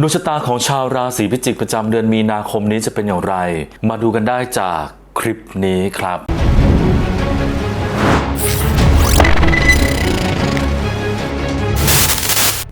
ดวงชะตาของชาวราศีพิจิกประจำเดือนมีนาคมนี้จะเป็นอย่างไร มาดูกันได้จากคลิปนี้ครับ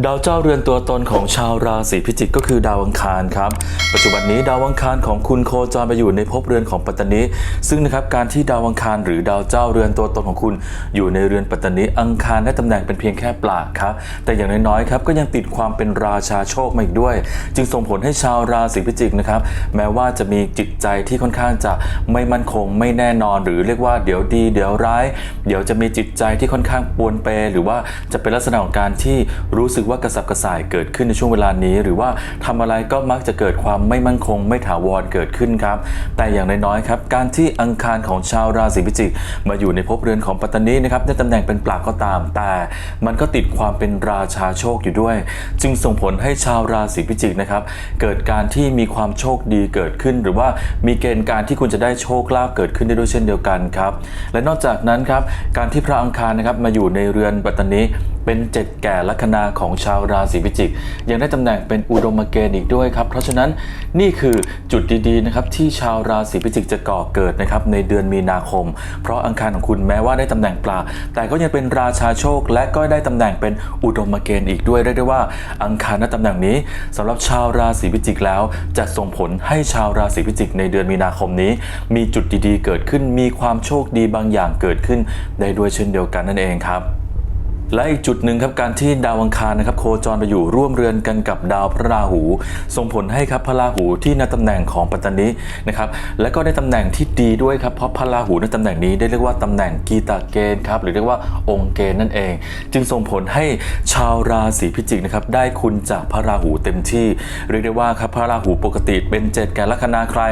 ดาวเจ้าเรือนตัวตนของชาวราศีพิจิกก็คือดาวอังคารครับ ปัจจุบันนี้ดาวอังคารของคุณโคจรไปอยู่ในภพเรือนของปัตตานีซึ่งนะครับการที่ดาวอังคารหรือดาวเจ้าเรือนตัวตนของคุณอยู่ในเรือนปัตตานีอังคารได้ตำแหน่งเป็นเพียงแค่ปลาครับแต่อย่างน้อยๆครับก็ยังติดความเป็นราชาโชคมาอีกด้วย จึงส่งผลให้ชาวราศีพิจิกนะครับแม้ว่าจะมีจิตใจที่ค่อนข้างจะไม่มั่นคงไม่แน่นอน หรือเรียกว่าเดี๋ยวดี เดี๋ยวร้าย เดี๋ยวจะมีจิตใจที่ค่อนข้างปวนเป หรือว่าจะเป็นลักษณะของการที่รู้สึกว่ากระสับกระส่ายเกิดขึ้นในช่วงเวลานี้ หรือว่าทำอะไรก็มักจะเกิดความไม่มั่นคง ไม่ถาวรเกิดขึ้นครับ แต่อย่างน้อยๆครับการที่อังคารของชาวราศีพิจิกมาอยู่ในภพเรือนของปัตตานีนะครับในตำแหน่งเป็นปลากก็ตาม แต่มันก็ติดความเป็นราชาโชคอยู่ด้วย จึงส่งผลให้ชาวราศีพิจิกนะครับเกิดการที่มีความโชคดีเกิดขึ้น หรือว่ามีเกณฑ์การที่คุณจะได้โชคลาภเกิดขึ้นได้ด้วยเช่นเดียวกันครับและนอกจากนั้นครับการที่พระอังคารนะครับมาอยู่ในเรือนปัตตานีเป็นเจ็ดแก่ลัคนาของชาวราศีพิจิก ยังได้ตำแหน่งเป็นอุดมเกณฑ์อีกด้วยครับ เพราะฉะนั้นนี่คือจุดดีๆนะครับที่ชาวราศีพิจิกจะก่อเกิดนะครับในเดือนมีนาคม เพราะอังคารของคุณแม้ว่าได้ตำแหน่งปลา แต่ก็ยังเป็นราชาโชค และก็ได้ตำแหน่งเป็นอุดมเกณฑ์อีกด้วยเรียกได้ว่าอังคารณตำแหน่งนี้สำหรับชาวราศีพิจิกแล้ว จะส่งผลให้ชาวราศีพิจิก ในเดือนมีนาคมนี้ มีจุดดีๆ เกิดขึ้นมีความโชคดีบางอย่างเกิดขึ้นได้ด้วยเช่นเดียวกันนั่นเองครับ และอีกจุดหนึ่งครับการที่ดาวอังคารนะครับโคจรไปอยู่ร่วมเรือนกันกับดาวพระราหู ส่งผลให้ครับพระราหูที่ในตำแหน่งของปัตตานีนะครับและก็ได้ตำแหน่งที่ดีด้วยครับเพราะพระราหูในตำแหน่งนี้ได้เรียกว่าตำแหน่งกีตาเกณฑ์ครับหรือเรียกว่าองค์เกณฑ์นั่นเอง จึงส่งผลให้ชาวราศีพิจิกนะครับได้คุณจากพระราหูเต็มที่เรียกได้ว่าครับพระราหูปกติเป็นเจ็ดแก่ลัคนาใคร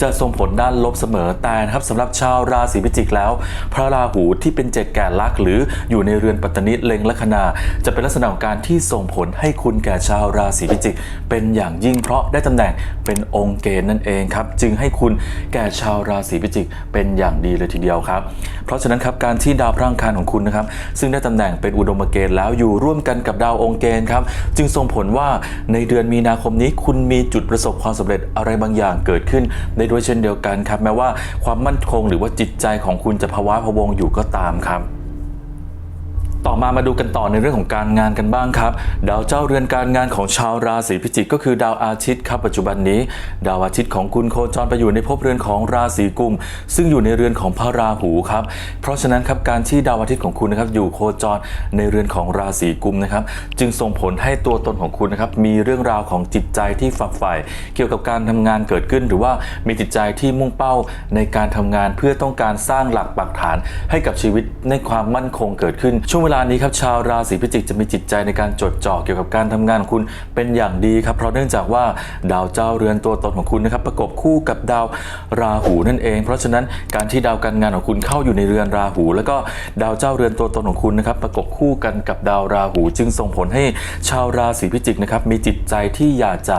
จะส่งผลด้านลบเสมอแต่นะครับสำหรับชาวราศีพิจิกแล้ว พระราหูที่เป็นเจ็ดแก่ลักหรืออยู่ในเรือนปัตตานิเล็งลัคนา จะเป็นลักษณะของการที่ส่งผลให้คุณแก่ชาวราศีพิจิก เป็นอย่างยิ่งเพราะได้ตำแหน่งเป็นองค์เกณฑ์นั่นเองครับจึงให้คุณแก่ชาวราศีพิจิก เป็นอย่างดีเลยทีเดียวครับ เพราะฉะนั้นครับการที่ดาวพระอังคารของคุณนะครับซึ่งได้ตำแหน่งเป็นอุดมเกณฑ์แล้วอยู่ร่วมกันกับดาวองค์เกณฑ์ครับจึงส่งผลว่าในเดือนมีนาคมนี้คุณมีจุดประสบความสำเร็จอะไรบางอย่างเกิดขึ้น ได้ด้วยเช่นเดียวกันครับแม้ว่าความมั่นคงหรือว่าจิตใจของคุณจะภาวะพะวงอยู่ก็ตามครับ ต่อมามาดูกันต่อในเรื่องของการงานกันบ้างครับ ดาวเจ้าเรือนการงานของชาวราศีพิจิกก็คือดาวอาทิตย์ครับปัจจุบันนี้ ดาวอาทิตย์ของคุณโคจรไปอยู่ในภพเรือนของราศีกุม ซึ่งอยู่ในเรือนของพระราหูครับ เพราะฉะนั้นครับการที่ดาวอาทิตย์ของคุณนะครับอยู่โคจรในเรือนของราศีกุมนะครับจึงส่งผลให้ตัวตนของคุณนะครับมีเรื่องราวของจิตใจที่ฝักใฝ่เกี่ยวกับการทำงานเกิดขึ้น หรือว่ามีจิตใจที่มุ่งเป้าในการทำงานเพื่อต้องการสร้างหลักปักฐาน ให้กับชีวิตในความมั่นคงเกิดขึ้นช่วงเวลานี้ครับชาวราศีพิจิกจะมีจิตใจในการจดจ่อเกี่ยวกับการทำงานของคุณเป็นอย่างดีครับเพราะเนื่องจากว่าดาวเจ้าเรือนตัวตนของคุณนะครับประกบคู่กับดาวราหูนั่นเอง เพราะฉะนั้นการที่ดาวการงานของคุณเข้าอยู่ในเรือนราหู แล้วก็ดาวเจ้าเรือนตัวตนของคุณนะครับประกบคู่กันกับดาวราหู จึงส่งผลให้ชาวราศีพิจิกนะครับมีจิตใจที่อยากจะ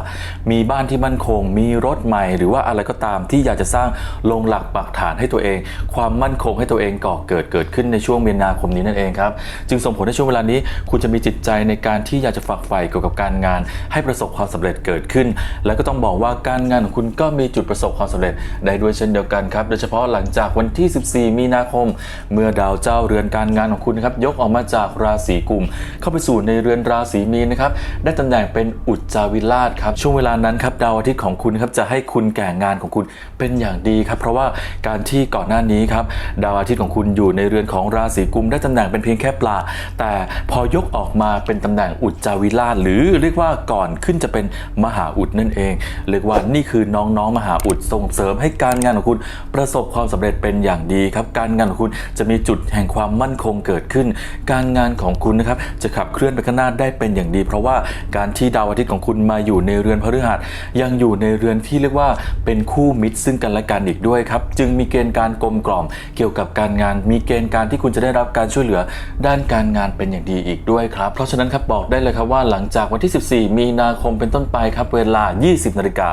มีบ้านที่มั่นคง มีรถใหม่ หรือว่าอะไรก็ตามที่อยากจะสร้างลงหลักปักฐานให้ตัวเอง ความมั่นคงให้ตัวเองก่อเกิดเกิดขึ้นในช่วงมีนาคมนี้นั่นเองครับจึงส่งผลในช่วงเวลานี้ คุณจะมีจิตใจในการที่อยากจะฝักใฝ่เกี่ยวกับการงาน ให้ประสบความสำเร็จเกิดขึ้น แล้วก็ต้องบอกว่าการงานของคุณก็มีจุดประสบความสำเร็จได้ด้วยเช่นเดียวกันครับโดยเฉพาะหลังจากวันที่ 14 มีนาคม เมื่อดาวเจ้าเรือนการงานของคุณนะครับยกออกมาจากราศีกุม เข้าไปสู่ในเรือนราศีมีนนะครับได้ตำแหน่งเป็นอุจจาวิราชครับช่วงเวลานั้นครับดาวอาทิตย์ของคุณครับจะให้คุณแก่งานของคุณเป็นอย่างดีครับ เพราะว่าการที่ก่อนหน้านี้ครับดาวอาทิตย์ของคุณอยู่ในเรือนของราศีกุม ได้ตำแหน่งเป็นเพียงแค่ปลา แต่พอยกออกมาเป็นตำแหน่งอุจจาวิราชหรือเรียกว่าก่อนขึ้นจะเป็นมหาอุดนั่นเอง เรียกว่านี่คือน้องๆมหาอุดส่งเสริมให้การงานของคุณประสบความสำเร็จเป็นอย่างดีครับ การงานของคุณจะมีจุดแห่งความมั่นคงเกิดขึ้น การงานของคุณนะครับจะขับเคลื่อนไปข้างหน้าได้เป็นอย่างดี เพราะว่าการที่ดาวอาทิตย์ของคุณมาอยู่ในเรือนพฤหัสยังอยู่ในเรือนที่เรียกว่าเป็นคู่มิตรซึ่งกันและกันอีกด้วยครับจึงมีเกณฑ์การกลมกล่อม เกี่ยวกับการงาน มีเกณฑ์การที่คุณจะได้รับการช่วยเหลือด้านานการงานเป็นอย่างดีอีกด้วยครับ เพราะฉะนั้นครับบอกได้เลยครับว่าหลังจากวันที่ 14 มีนาคมเป็นต้นไปครับเวลา 20นาฬิกา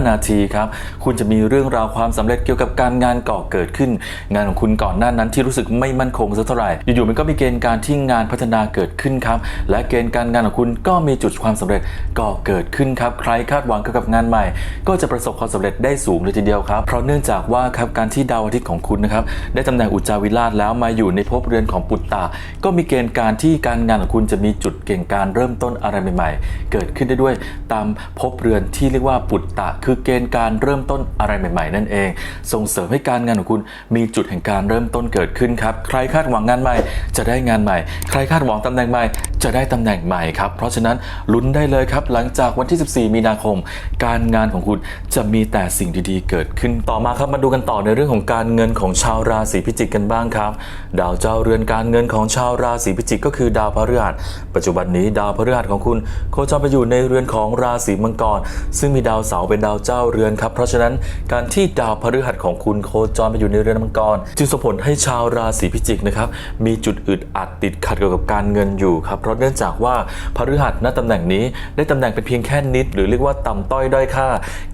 5นาทีครับคุณจะมีเรื่องราวความสำเร็จเกี่ยวกับการงานก่อเกิดขึ้น งานของคุณก่อนหน้านั้นที่รู้สึกไม่มั่นคงสักเท่าไหร่อยู่ๆมันก็มีเกณฑ์การที่งานพัฒนาเกิดขึ้นครับและเกณฑ์การงานของคุณก็มีจุดความสำเร็จก่อเกิดขึ้นครับใครคาดหวังเกี่ยวกับงานใหม่ ก็จะประสบความสำเร็จได้สูงเลยทีเดียวครับ เพราะเนื่องจากว่าครับการที่ดาวอาทิตย์ของคุณนะครับได้ตำแหน่งอุจจาวิราชแล้วมาอยู่ในภพเรือนของปุตตะ ก็มีเกณฑ์การที่การงานของคุณจะมีจุดเก่งการเริ่มต้นอะไรใหม่ ๆ เกิดขึ้นได้ด้วยตามภพเรือนที่เรียกว่าปุตตะ คือเกณฑ์การเริ่มต้นอะไรใหม่ ๆ นั่นเอง ส่งเสริมให้การงานของคุณมีจุดแห่งการเริ่มต้นเกิดขึ้นครับ ใครคาดหวังงานใหม่จะได้งานใหม่ ใครคาดหวังตำแหน่งใหม่ จะได้ตำแหน่งใหม่ครับ เพราะฉะนั้นลุ้นได้เลยครับ หลังจากวันที่ 14 มีนาคม การงานของคุณจะมีแต่สิ่งดีๆ เกิดขึ้นต่อมาครับมาดูกันต่อในเรื่องของการเงินของชาวราศีพิจิกกันบ้างครับ ดาวเจ้าเรือนการเงินของชาวราศีพิจิกก็คือดาวพฤหัสปัจจุบันนี้ดาวพฤหัสของคุณโคจรไปอยู่ในเรือนของราศีมังกร ซึ่งมีดาวเสาร์เป็นดาวเจ้าเรือนครับ เพราะฉะนั้นการที่ดาวพฤหัสของคุณโคจรไปอยู่ในเรือนมังกร จึงส่งผลให้ชาวราศีพิจิกนะครับมีจุดอึดอัดติดขัดเกี่ยวกับการเงินอยู่ครับเพราะเนื่องจากว่าพฤหัสณตำแหน่งนี้ได้ตำแหน่งเป็นเพียงแค่นิด หรือเรียกว่าต่ำต้อยด้อยค่า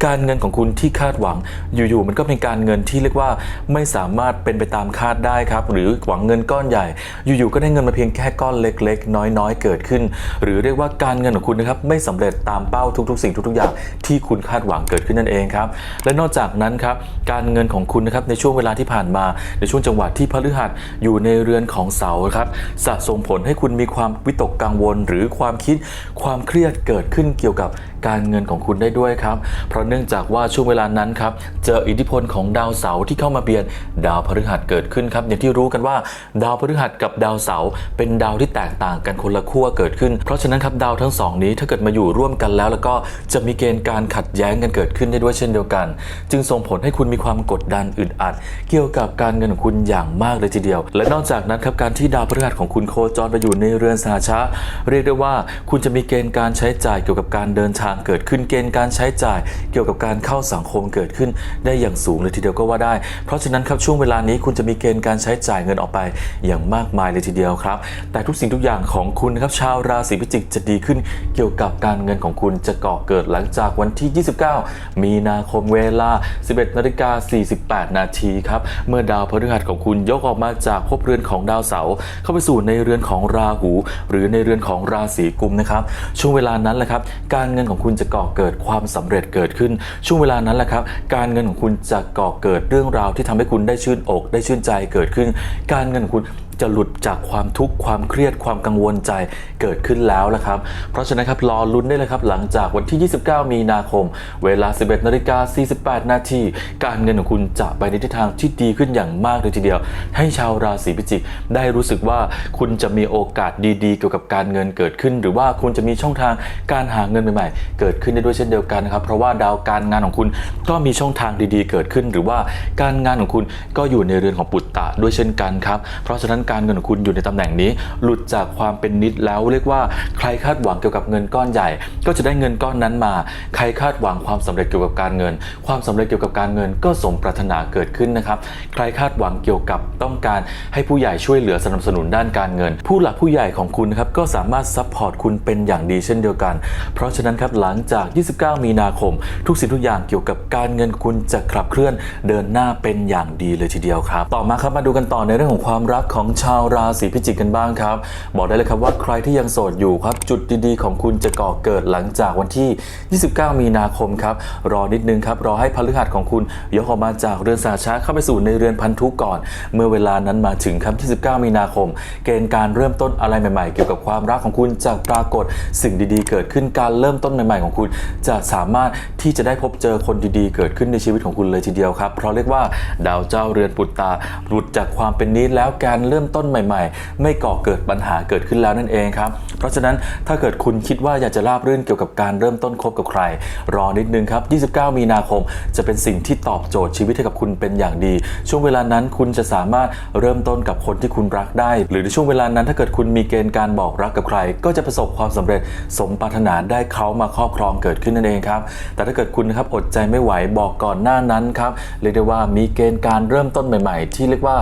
การเงินของคุณที่คาดหวัง อยู่ๆมันก็เป็นการเงินที่เรียกว่าไม่สามารถเป็นไปตามคาดได้ครับ หรือหวังเงินก้อนใหญ่ อยู่ๆก็ได้เงินมาเพียงแค่ก้อนเล็ก ๆ น้อยๆ เกิดขึ้น หรือเรียกว่าการเงินของคุณนะครับไม่สำเร็จตามเป้าทุกๆ สิ่งทุกๆอย่างที่คุณคาดหวังเกิดขึ้นนั่นเองครับและนอกจากนั้นครับการเงินของคุณนะครับในช่วงเวลาที่ผ่านมาในช่วงจังหวะที่พฤหัสอยู่ในเรือนของเสาครับสะสมผลให้คุณมีความวิตกกังวลหรือความคิดความเครียดเกิดขึ้นเกี่ยวกับ การเงินของคุณได้ด้วยครับ เพราะเนื่องจากว่าช่วงเวลานั้นครับ เจออิทธิพลของดาวเสาร์ที่เข้ามาเบียนดาวพฤหัสเกิดขึ้นครับ อย่างที่รู้กันว่า ดาวพฤหัสกับดาวเสาร์เป็นดาวที่แตกต่างกันคนละขั้วเกิดขึ้น เพราะฉะนั้นครับดาวทั้งสองนี้ถ้าเกิดมาอยู่ร่วมกันแล้ว แล้วก็จะมีเกณฑ์การขัดแย้งกันเกิดขึ้นได้ด้วยเช่นเดียวกัน จึงส่งผลให้คุณมีความกดดันอึดอัด เกี่ยวกับการเงินของคุณอย่างมากเลยทีเดียว และนอกจากนั้นครับการที่ดาวพฤหัสของคุณโคจรไปอยู่ในเรือนสหชะเรียกได้ว่า คุณจะมีเกณฑ์การใช้จ่ายเกี่ยวกับการเดินทางเกิดขึ้นเกณฑ์การใช้จ่าย เกี่ยวกับการเข้าสังคมเกิดขึ้นได้อย่างสูงเลยทีเดียวก็ว่าได้ เพราะฉะนั้นครับช่วงเวลานี้คุณจะมีเกณฑ์การใช้จ่ายเงินออกไปอย่างมากมายเลยทีเดียวครับ แต่ทุกสิ่งทุกอย่างของคุณนะครับชาวราศีพิจิกจะดีขึ้น เกี่ยวกับการเงินของคุณจะก่อเกิดหลังจากวันที่ 29 มีนาคมเวลา 11นาฬิกา48 นาทีครับเมื่อดาวพฤหัสของคุณยกออกมาจากภพเรือนของดาวเสาร์เข้าไปสู่ในเรือนของราหู หรือในเรือนของราศีกุมนะครับช่วงเวลานั้นแหละครับการเงินของคุณจะก่อเกิดความสำเร็จเกิดขึ้น ช่วงเวลานั้นแหละครับ การเงินของคุณจะก่อเกิดเรื่องราวที่ทำให้คุณได้ชื่นอก ได้ชื่นใจเกิดขึ้น การเงินของคุณ จะหลุดจากความทุกข์ความเครียดความกังวลใจเกิดขึ้นแล้วละครับ เพราะฉะนั้นครับรอลุ้นได้เลยครับหลังจากวันที่ 29 มีนาคม เวลา 11นาฬิกา48 นาทีการเงินของคุณจะไปในทิศทางที่ดีขึ้นอย่างมากเลยทีเดียว ให้ชาวราศีพิจิกได้รู้สึกว่าคุณจะมีโอกาสดีๆ เกี่ยวกับการเงินเกิดขึ้น หรือว่าคุณจะมีช่องทางการหาเงินใหม่ๆ เกิดขึ้นได้ด้วยเช่นเดียวกันนะครับเพราะว่าดาวการงานของคุณก็มีช่องทางดีๆ เกิดขึ้น หรือว่าการงานของคุณก็อยู่ในเรือนของปุตตะด้วยเช่นกันครับเพราะฉะนั้นการเงินของคุณอยู่ในตำแหน่งนี้ หลุดจากความเป็นนิดแล้วเรียกว่าใครคาดหวังเกี่ยวกับเงินก้อนใหญ่ ก็จะได้เงินก้อนนั้นมา ใครคาดหวังความสำเร็จเกี่ยวกับการเงิน ความสำเร็จเกี่ยวกับการเงินก็สมปรารถนาเกิดขึ้นนะครับ ใครคาดหวังเกี่ยวกับต้องการให้ผู้ใหญ่ช่วยเหลือสนับสนุนด้านการเงิน ผู้หลักผู้ใหญ่ของคุณนะครับก็สามารถซัพพอร์ตคุณเป็นอย่างดีเช่นเดียวกัน เพราะฉะนั้นครับหลังจาก 29 มีนาคม ทุกสิ่งทุกอย่างเกี่ยวกับการเงินคุณจะขับเคลื่อนเดินหน้าเป็นอย่างดีเลยทีเดียวครับ ต่อมาครับมาดูกันต่อในเรื่องของความรักของชาวราศีพิจิกกันบ้างครับ บอกได้เลยครับว่าใครที่ยังโสดอยู่ครับ จุดดีๆ ของคุณจะก่อเกิดหลังจากวันที่ 29 มีนาคมครับ รอนิดนึงครับ รอให้พฤหัสของคุณยกออกมาจากเรือนสาชาเข้าไปสู่ในเรือนพันธุก่อน เมื่อเวลานั้นมาถึงครับที่19 มีนาคม เกณฑ์การเริ่มต้นอะไรใหม่ๆ เกี่ยวกับความรักของคุณจะปรากฏสิ่งดีๆ เกิดขึ้นการเริ่มต้นใหม่ๆของคุณ จะสามารถที่จะได้พบเจอคนดีๆ เกิดขึ้นในชีวิตของคุณเลยทีเดียวครับเพราะเรียกว่าดาวเจ้าเรือนปุตตาหลุดจากความเป็นนิดแล้วการเริ่มต้นใหม่ ๆ ไม่ก่อเกิดปัญหาเกิดขึ้นแล้วนั่นเองครับเพราะฉะนั้นถ้าเกิดคุณคิดว่าอยากจะราบรื่นเกี่ยวกับการเริ่มต้นคบกับใคร รอนิดนึงครับ 29 มีนาคม จะเป็นสิ่งที่ตอบโจทย์ชีวิตให้กับคุณเป็นอย่างดี ช่วงเวลานั้นคุณจะสามารถเริ่มต้นกับคนที่คุณรักได้ หรือในช่วงเวลานั้นถ้าเกิดคุณมีเกณฑ์การบอกรักกับใคร ก็จะประสบความสำเร็จสมปรารถนาได้เขามาครอบครองเกิดขึ้นนั่นเองครับแต่ถ้าเกิดคุณนะครับอดใจไม่ไหวบอกก่อนหน้านั้นครับเรียกได้ว่ามีเกณฑ์การเริ่มต้นใหม่ ๆ ที่เรียกว่า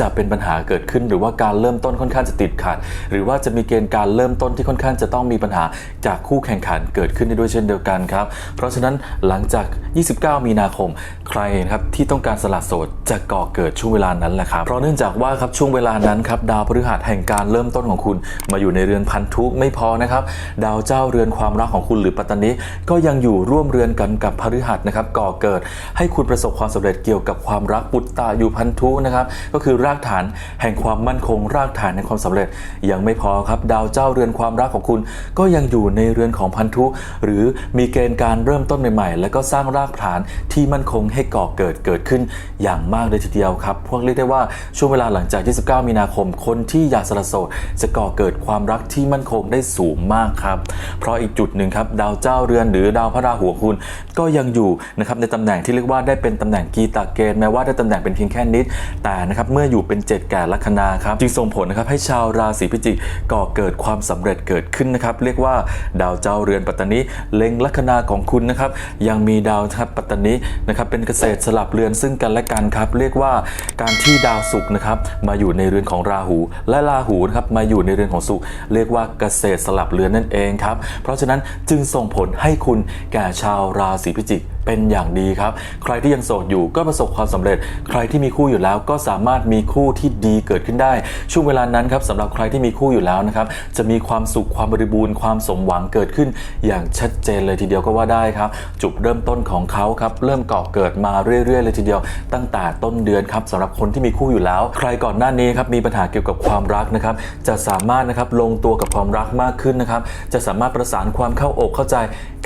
จะเป็นปัญหาเกิดขึ้นหรือว่าการเริ่มต้นค่อนข้างจะติดขัด หรือว่าจะมีเกณฑ์การเริ่มต้นที่ค่อนข้างจะต้องมีปัญหาจากคู่แข่งขันเกิดขึ้นได้ด้วยเช่นเดียวกันครับ เพราะฉะนั้นหลังจาก 29 มีนาคม ใครนะครับที่ต้องการสละโสดจะก่อเกิดช่วงเวลานั้นแหละครับ เพราะเนื่องจากว่าครับช่วงเวลานั้นครับดาวพฤหัสแห่งการเริ่มต้นของคุณ มาอยู่ในเรือนพันธุไม่พอนะครับ ดาวเจ้าเรือนความรักของคุณหรือปัตตานีก็ยังอยู่ร่วมเรือนกันกับพฤหัสนะครับก่อเกิด ให้คุณประสบความสำเร็จเกี่ยวกับความรักปุตตาอยู่พันธุนะครับก็คือรากฐานแห่งความมั่นคงรากฐานแห่งความสำเร็จ ยังไม่พอครับดาวเจ้าเรือนความรักของคุณ ก็ยังอยู่ในเรือนของพันธุ หรือมีเกณฑ์การเริ่มต้นใหม่ๆ แล้วก็สร้างรากฐานที่มั่นคงให้ก่อเกิดเกิดขึ้นอย่างมากเลยทีเดียวครับ พวกเรียกได้ว่าช่วงเวลาหลังจาก 29 มีนาคม คนที่อยากสละโสดจะก่อเกิดความรักที่มั่นคงได้สูงมากครับ เพราะอีกจุดหนึ่งครับดาวเจ้าเรือนหรือดาวพระราหูของคุณ ก็ยังอยู่นะครับในตำแหน่งที่เรียกว่าได้เป็นตำแหน่งกีตาเกณฑ์แม้ว่าได้ตำแหน่งเป็นเพียงแค่นิด แต่นะครับเมื่ออยู่เป็น 7 แก่ลัคนาครับจึงส่งผลนะครับให้ชาวราศีพิจิกก่อเกิดความสำเร็จเกิดขึ้นนะครับ เรียกว่าดาวเจ้าเรือนปัตตานีเล็งลัคนาของคุณนะครับ ยังมีดาวครับปัตตานีนะครับเป็นเกษตรสลับเรือนซึ่งกันและกันครับ เรียกว่าการที่ดาวศุกร์นะครับมาอยู่ในเรือนของราหู และราหูนะครับมาอยู่ในเรือนของศุกร์เรียกว่าเกษตรสลับเรือนนั่นเองครับ เพราะฉะนั้นจึงส่งผลให้คุณแก่ชาวราศีพิจิก เป็นอย่างดีครับ ใครที่ยังโสดอยู่ก็ประสบความสำเร็จ ใครที่มีคู่อยู่แล้วก็สามารถมีคู่ที่ดีเกิดขึ้นได้ ช่วงเวลานั้นครับสำหรับใครที่มีคู่อยู่แล้วนะครับจะมีความสุขความบริบูรณ์ความสมหวังเกิดขึ้น อย่างชัดเจนเลยทีเดียวก็ว่าได้ครับ จุดเริ่มต้นของเขาครับเริ่มก่อเกิดมาเรื่อยๆ เลยทีเดียว ตั้งแต่ต้นเดือนครับสำหรับคนที่มีคู่อยู่แล้ว ใครก่อนหน้านี้ครับมีปัญหาเกี่ยวกับความรักนะครับจะสามารถนะครับลงตัวกับความรักมากขึ้นนะครับจะสามารถประสานความเข้าอกเข้าใจ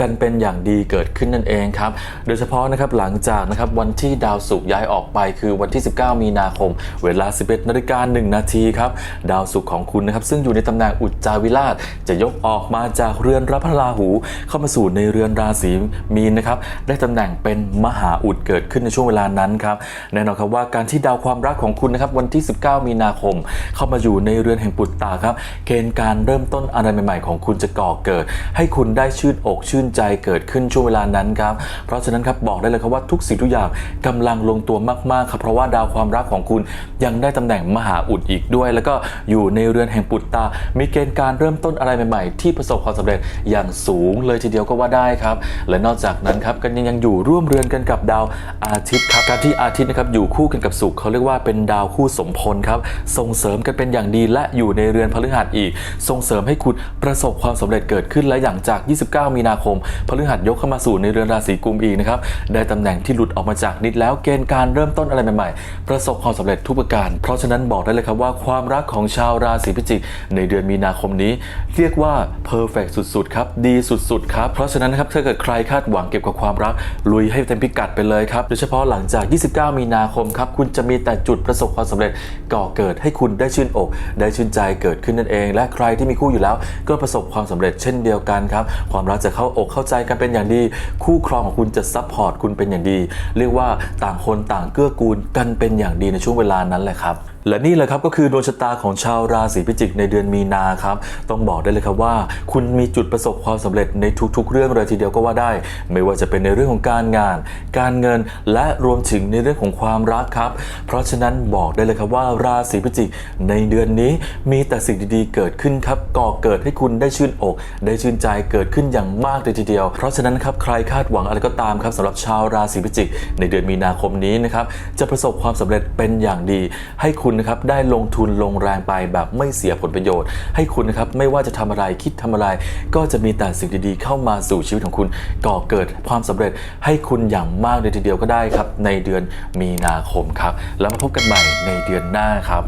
กันเป็นอย่างดีเกิดขึ้นนั่นเองครับโดยเฉพาะนะครับหลังจากนะครับวันที่ดาวศุกร์ย้ายออกไปคือวันที่ 19 มีนาคม เวลา 11นาฬิกา1นาทีครับดาวศุกร์ของคุณนะครับซึ่งอยู่ในตำแหน่งอุจจาวิราช จะยกออกมาจากเรือนรับพราหู เข้ามาสู่ในเรือนราศีมีนนะครับได้ตำแหน่งเป็นมหาอุดเกิดขึ้นในช่วงเวลานั้นครับแน่นอนครับว่าการที่ดาวความรักของคุณนะครับวันที่ 19 มีนาคม เข้ามาอยู่ในเรือนแห่งปุตตาครับเกณฑ์การเริ่มต้นอะไรใหม่ ๆ ของคุณจะก่อเกิด ให้คุณได้ชื่นอกชื่นใจเกิดขึ้นช่วงเวลานั้นครับเพราะฉะนั้นครับบอกได้เลยครับว่าทุกสิ่งทุกอย่างกำลังลงตัวมากๆครับเพราะว่าดาวความรักของคุณยังได้ตำแหน่งมหาอุดอีกด้วย แล้วก็อยู่ในเรือนแห่งปุตตา มีเกณฑ์การเริ่มต้นอะไรใหม่ๆ ที่ประสบความสำเร็จอย่างสูงเลยทีเดียวก็ว่าได้ครับ และนอกจากนั้นครับก็ยังยังอยู่ร่วมเรือนกันกับดาวอาทิตย์ครับการที่อาทิตย์นะครับอยู่คู่กันกับศุกร์เขาเรียกว่าเป็นดาวคู่สมพลครับส่งเสริมกันเป็นอย่างดีและอยู่ในเรือนพฤหัสอีก ส่งเสริมให้คุณประสบความสำเร็จเกิดขึ้นและอย่างจาก 29 มีนาคมพฤหัสยกเข้ามาสู่ในเรือนราศีกุมอีกนะครับ ได้ตำแหน่งที่หลุดออกมาจากนิดแล้วเกณฑ์การเริ่มต้นอะไรใหม่ๆ ประสบความสำเร็จทุกประการ เพราะฉะนั้นบอกได้เลยครับว่าความรักของชาวราศีพิจิก ในเดือนมีนาคมนี้ เรียกว่าเพอร์เฟกสุดๆครับดีสุดๆครับเพราะฉะนั้นนะครับถ้าเกิดใครคาดหวังเกี่ยวกับความรักลุยให้เต็มพิกัดไปเลยครับโดยเฉพาะหลังจาก 29 มีนาคมครับคุณจะมีแต่จุดประสบความสำเร็จก่อเกิดให้คุณได้ชื่นอก ได้ชื่นใจเกิดขึ้นนั่นเอง และใครที่มีคู่อยู่แล้ว ก็ประสบความสำเร็จเช่นเดียวกันครับความรักจะเข้าอกเข้าใจกันเป็นอย่างดี คู่ครองของคุณจะซัพพอร์ตคุณเป็นอย่างดี เรียกว่าต่างคนต่างเกื้อกูลกันเป็นอย่างดีในช่วงเวลานั้นแหละครับ และนี่แหละครับก็คือดวงชะตาของชาวราศีพิจิกในเดือนมีนาครับ ต้องบอกได้เลยครับว่า คุณมีจุดประสบความสำเร็จในทุกๆ เรื่องเลยทีเดียวก็ว่าได้ ไม่ว่าจะเป็นในเรื่องของการงาน การเงินและรวมถึงในเรื่องของความรักครับ เพราะฉะนั้นบอกได้เลยครับว่าราศีพิจิกในเดือนนี้มีแต่สิ่งดีๆเกิดขึ้นครับก่อเกิดให้คุณได้ชื่นอก ได้ชื่นใจเกิดขึ้นอย่างมากเลยทีเดียว เพราะฉะนั้นครับใครคาดหวังอะไรก็ตามครับสำหรับชาวราศีพิจิก ในเดือนมีนาคมนี้นะครับจะประสบความสำเร็จเป็นอย่างดี ให้คุณนะครับได้ลงทุนลงแรงไปแบบไม่เสียผลประโยชน์ ให้คุณนะครับไม่ว่าจะทำอะไรคิดทำอะไร ก็จะมีแต่สิ่งดีๆ เข้ามาสู่ชีวิตของคุณ ก่อเกิดความสำเร็จให้คุณอย่างมากเลยทีเดียวก็ได้ครับ ในเดือนมีนาคมครับ แล้วมาพบกันใหม่ในเดือนหน้าครับ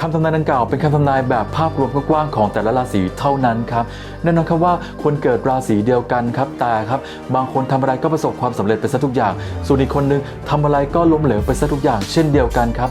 คำทำนายดังกล่าวเป็นคำทำนายแบบภาพรวมกว้างๆของแต่ละราศีเท่านั้นครับแน่นอนครับว่าคนเกิดราศีเดียวกันครับแต่ครับ บางคนทำอะไรก็ประสบความสำเร็จไปซะทุกอย่าง ส่วนอีกคนนึงทำอะไรก็ล้มเหลวไปซะทุกอย่าง เช่นเดียวกันครับ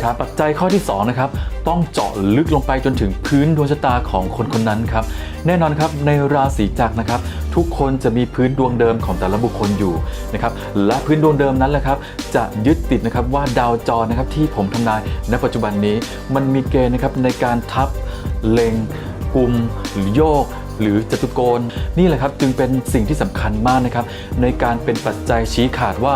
ครับปัจจัยข้อที่ 2 นะครับ ต้องเจาะลึกลงไปจนถึงพื้นดวงชะตาของคนคนนั้นครับ แน่นอนครับในราศีจักรนะครับ ทุกคนจะมีพื้นดวงเดิมของแต่ละบุคคลอยู่นะครับและพื้นดวงเดิมนั้นแหละครับ จะยึดติดนะครับว่าดาวจรนะครับที่ผมทำนายณปัจจุบันนี้ มันมีเกณฑ์นะครับในการทับเล็งกลุ่มหรือโยกหรือจตุโกณนี่แหละครับจึงเป็นสิ่งที่สำคัญมากนะครับในการเป็นปัจจัยชี้ขาดว่า